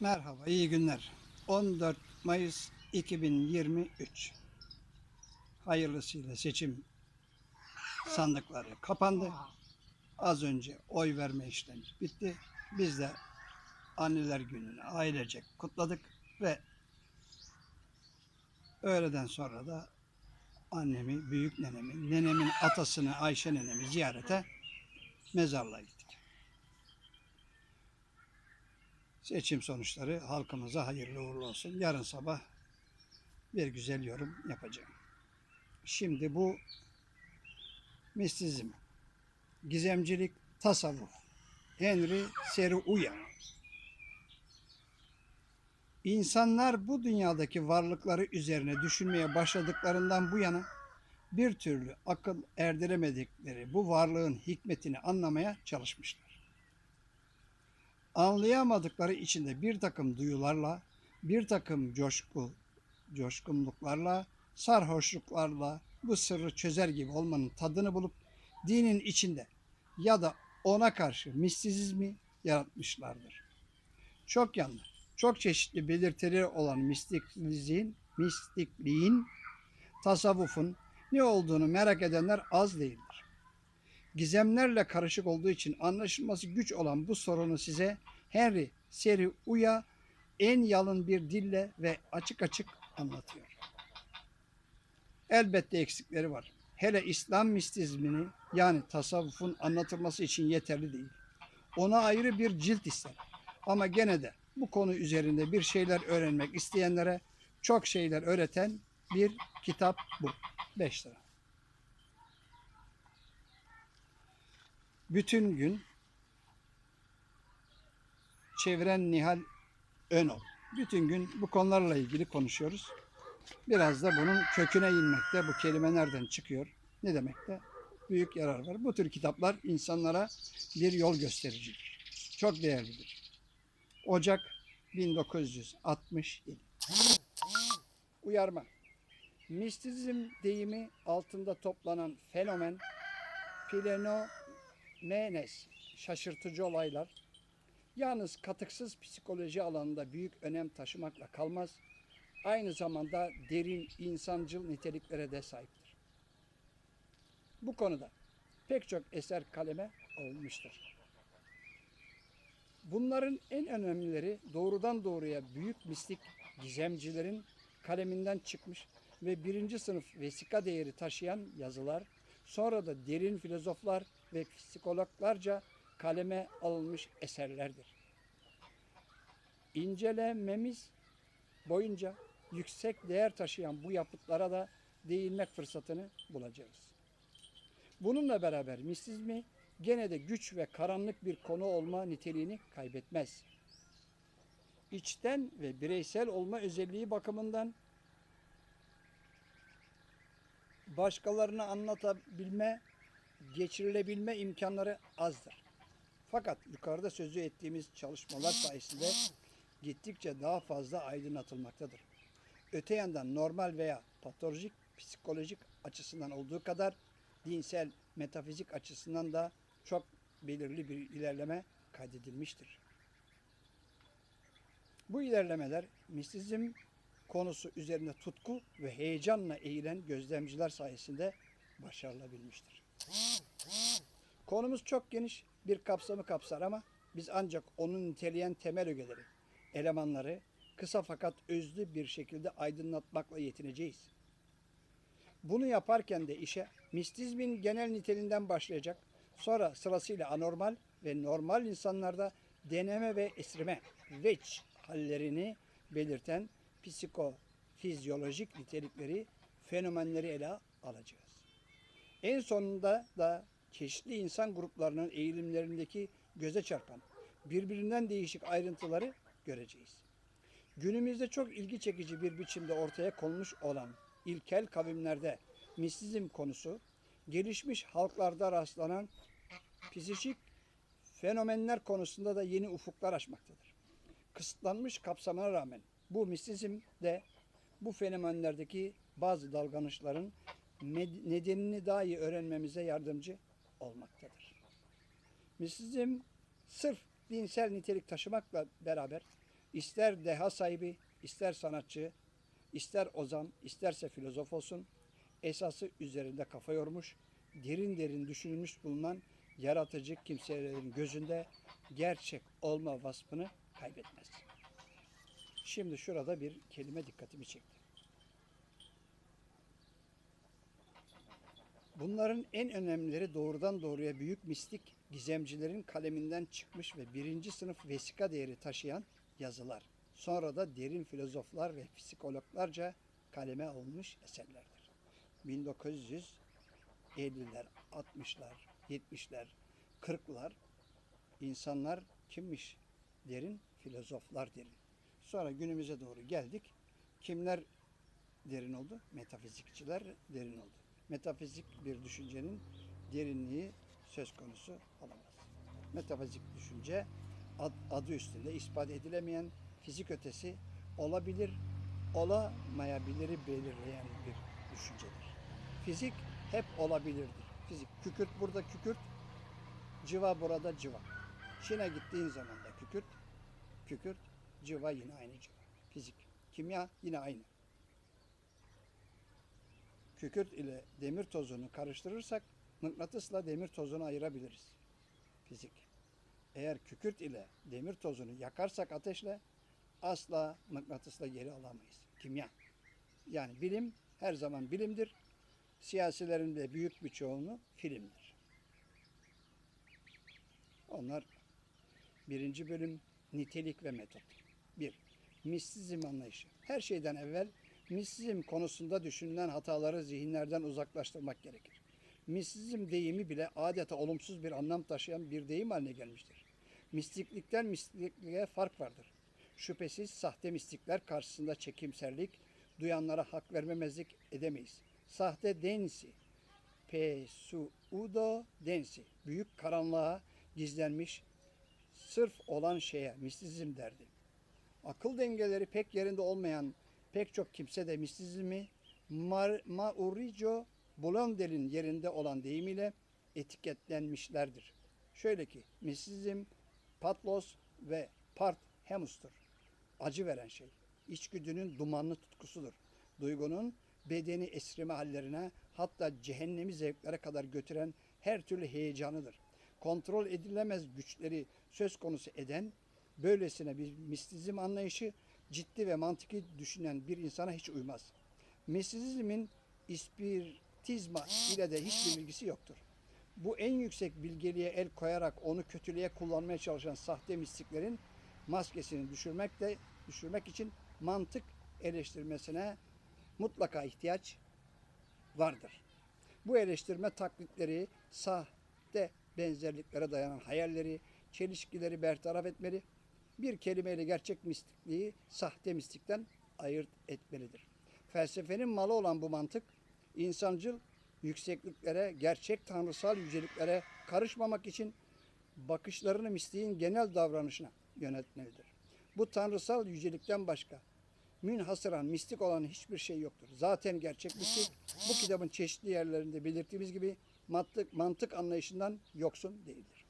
Merhaba, iyi günler. 14 Mayıs 2023. Hayırlısıyla seçim sandıkları kapandı. Az önce oy verme işlemi bitti. Biz de anneler gününü ailecek kutladık ve öğleden sonra da annemi, büyük nenemi, nenemin atasını Ayşe nenemi ziyarete mezarlığa gittik. Seçim sonuçları halkımıza hayırlı uğurlu olsun. Yarın sabah bir güzel yorum yapacağım. Şimdi bu mistizm, gizemcilik, tasavvuf. Henry Seruya. İnsanlar bu dünyadaki varlıkları üzerine düşünmeye başladıklarından bu yana bir türlü akıl erdiremedikleri bu varlığın hikmetini anlamaya çalışmışlar anlayamadıkları içinde bir takım duyularla, bir takım coşku, coşkunluklarla, sarhoşluklarla bu sırrı çözer gibi olmanın tadını bulup dinin içinde ya da ona karşı mistizmi yaratmışlardır. Çok yanlış, çok çeşitli belirtileri olan mistikliğin, mistikliğin, tasavvufun ne olduğunu merak edenler az değildir gizemlerle karışık olduğu için anlaşılması güç olan bu sorunu size Henry Seri Uya en yalın bir dille ve açık açık anlatıyor. Elbette eksikleri var. Hele İslam mistizmini yani tasavvufun anlatılması için yeterli değil. Ona ayrı bir cilt ister. Ama gene de bu konu üzerinde bir şeyler öğrenmek isteyenlere çok şeyler öğreten bir kitap bu. 5 lira. Bütün gün çeviren Nihal Önol. Bütün gün bu konularla ilgili konuşuyoruz. Biraz da bunun köküne inmekte, bu kelime nereden çıkıyor, ne demekte büyük yarar var. Bu tür kitaplar insanlara bir yol göstericidir. Çok değerlidir. Ocak 1967. Uyarma. Mistizm deyimi altında toplanan fenomen Pleno Menes, şaşırtıcı olaylar, yalnız katıksız psikoloji alanında büyük önem taşımakla kalmaz, aynı zamanda derin insancıl niteliklere de sahiptir. Bu konuda pek çok eser kaleme alınmıştır. Bunların en önemlileri doğrudan doğruya büyük mistik gizemcilerin kaleminden çıkmış ve birinci sınıf vesika değeri taşıyan yazılar, sonra da derin filozoflar ve psikologlarca kaleme alınmış eserlerdir. İncelememiz boyunca yüksek değer taşıyan bu yapıtlara da değinmek fırsatını bulacağız. Bununla beraber mistizmi gene de güç ve karanlık bir konu olma niteliğini kaybetmez. İçten ve bireysel olma özelliği bakımından başkalarına anlatabilme, geçirilebilme imkanları azdır. Fakat yukarıda sözü ettiğimiz çalışmalar sayesinde gittikçe daha fazla aydınlatılmaktadır. Öte yandan normal veya patolojik psikolojik açısından olduğu kadar dinsel metafizik açısından da çok belirli bir ilerleme kaydedilmiştir. Bu ilerlemeler mistizm konusu üzerine tutku ve heyecanla eğilen gözlemciler sayesinde başarılabilmiştir. Konumuz çok geniş bir kapsamı kapsar ama biz ancak onun niteleyen temel ögeleri, elemanları kısa fakat özlü bir şekilde aydınlatmakla yetineceğiz. Bunu yaparken de işe mistizmin genel niteliğinden başlayacak, sonra sırasıyla anormal ve normal insanlarda deneme ve esrime, veç hallerini belirten psikofizyolojik nitelikleri, fenomenleri ele alacağız. En sonunda da çeşitli insan gruplarının eğilimlerindeki göze çarpan birbirinden değişik ayrıntıları göreceğiz. Günümüzde çok ilgi çekici bir biçimde ortaya konmuş olan ilkel kavimlerde mistizm konusu gelişmiş halklarda rastlanan psikik fenomenler konusunda da yeni ufuklar açmaktadır. Kısıtlanmış kapsamına rağmen bu mistizm de bu fenomenlerdeki bazı dalganışların nedenini daha iyi öğrenmemize yardımcı olmaktadır. Mistizm sırf dinsel nitelik taşımakla beraber ister deha sahibi, ister sanatçı, ister ozan, isterse filozof olsun, esası üzerinde kafa yormuş, derin derin düşünülmüş bulunan yaratıcı kimselerin gözünde gerçek olma vasfını kaybetmez. Şimdi şurada bir kelime dikkatimi çekti. Bunların en önemlileri doğrudan doğruya büyük mistik gizemcilerin kaleminden çıkmış ve birinci sınıf vesika değeri taşıyan yazılar. Sonra da derin filozoflar ve psikologlarca kaleme alınmış eserlerdir. 1950'ler, 60'lar, 70'ler, 40'lar insanlar kimmiş? Derin filozoflar derin. Sonra günümüze doğru geldik. Kimler derin oldu? Metafizikçiler derin oldu. Metafizik bir düşüncenin derinliği söz konusu olamaz. Metafizik düşünce ad- adı üstünde ispat edilemeyen fizik ötesi olabilir, olamayabiliri belirleyen bir düşüncedir. Fizik hep olabilirdir. Fizik kükürt burada kükürt, cıva burada cıva. Çin'e gittiğin zaman da kükürt, kükürt, cıva yine aynı cıva. Fizik, kimya yine aynı. Kükürt ile demir tozunu karıştırırsak mıknatısla demir tozunu ayırabiliriz. Fizik. Eğer kükürt ile demir tozunu yakarsak ateşle asla mıknatısla geri alamayız. Kimya. Yani bilim her zaman bilimdir. Siyasilerin de büyük bir çoğunluğu filmdir. Onlar birinci bölüm nitelik ve metot. Bir, mistizm anlayışı. Her şeyden evvel mistizm konusunda düşünülen hataları zihinlerden uzaklaştırmak gerekir. Mistizm deyimi bile adeta olumsuz bir anlam taşıyan bir deyim haline gelmiştir. Mistiklikten mistikliğe fark vardır. Şüphesiz sahte mistikler karşısında çekimserlik, duyanlara hak vermemezlik edemeyiz. Sahte densi, pseudo densi, büyük karanlığa gizlenmiş, sırf olan şeye mistizm derdi. Akıl dengeleri pek yerinde olmayan pek çok kimse de mistizmi Mar- Mauricio Blondel'in yerinde olan deyimiyle etiketlenmişlerdir. Şöyle ki mistizm patlos ve part hemustur. Acı veren şey. İçgüdünün dumanlı tutkusudur. Duygunun bedeni esrime hallerine hatta cehennemi zevklere kadar götüren her türlü heyecanıdır. Kontrol edilemez güçleri söz konusu eden böylesine bir mistizm anlayışı ciddi ve mantıki düşünen bir insana hiç uymaz. Mistizmin ispiritizma ile de hiçbir ilgisi yoktur. Bu en yüksek bilgeliğe el koyarak onu kötülüğe kullanmaya çalışan sahte mistiklerin maskesini düşürmek de düşürmek için mantık eleştirmesine mutlaka ihtiyaç vardır. Bu eleştirme taklitleri, sahte benzerliklere dayanan hayalleri, çelişkileri bertaraf etmeli, bir kelimeyle gerçek mistikliği sahte mistikten ayırt etmelidir. Felsefenin malı olan bu mantık, insancıl yüksekliklere, gerçek tanrısal yüceliklere karışmamak için bakışlarını mistiğin genel davranışına yöneltmelidir. Bu tanrısal yücelikten başka münhasıran, mistik olan hiçbir şey yoktur. Zaten gerçek mistik bu kitabın çeşitli yerlerinde belirttiğimiz gibi mantık, mantık anlayışından yoksun değildir.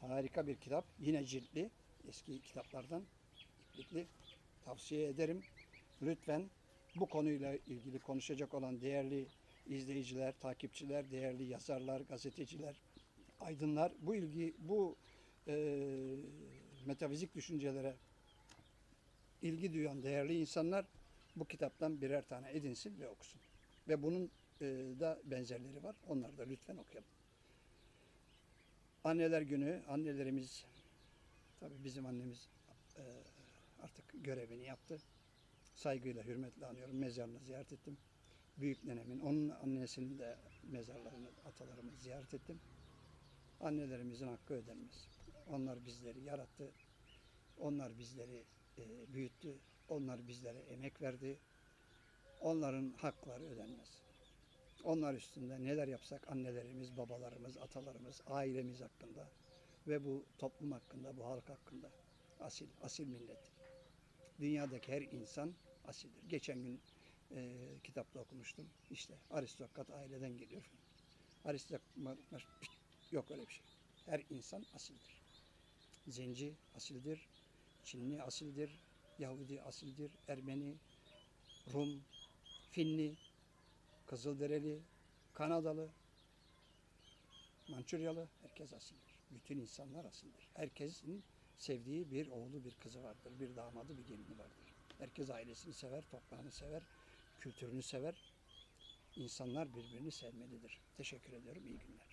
Harika bir kitap. Yine ciltli. Eski kitaplardan iplikli. Tavsiye ederim. Lütfen bu konuyla ilgili konuşacak olan değerli izleyiciler, takipçiler, değerli yazarlar, gazeteciler, aydınlar bu ilgi, bu e, metafizik düşüncelere ilgi duyan değerli insanlar bu kitaptan birer tane edinsin ve okusun. Ve bunun e, da benzerleri var. Onları da lütfen okuyalım. Anneler günü, annelerimiz, tabii bizim annemiz e, artık görevini yaptı. Saygıyla, hürmetle anıyorum. Mezarını ziyaret ettim. Büyük nenemin, onun annesinin de mezarlarını, atalarımı ziyaret ettim. Annelerimizin hakkı ödenmez. Onlar bizleri yarattı. Onlar bizleri e, büyüttü. Onlar bizlere emek verdi. Onların hakları ödenmez. Onlar üstünde neler yapsak annelerimiz, babalarımız, atalarımız, ailemiz hakkında ve bu toplum hakkında, bu halk hakkında asil, asil millet. Dünyadaki her insan asildir. Geçen gün e, kitapta okumuştum. İşte aristokrat aileden geliyor. Aristokrat yok öyle bir şey. Her insan asildir. Zenci asildir, Çinli asildir, Yahudi asildir, Ermeni, Rum, Finli, Kızılderili, Kanadalı, Mançuryalı herkes asildir. Bütün insanlar asildir. Herkesin sevdiği bir oğlu, bir kızı vardır, bir damadı, bir gelini vardır. Herkes ailesini sever, toprağını sever, kültürünü sever. İnsanlar birbirini sevmelidir. Teşekkür ediyorum. İyi günler.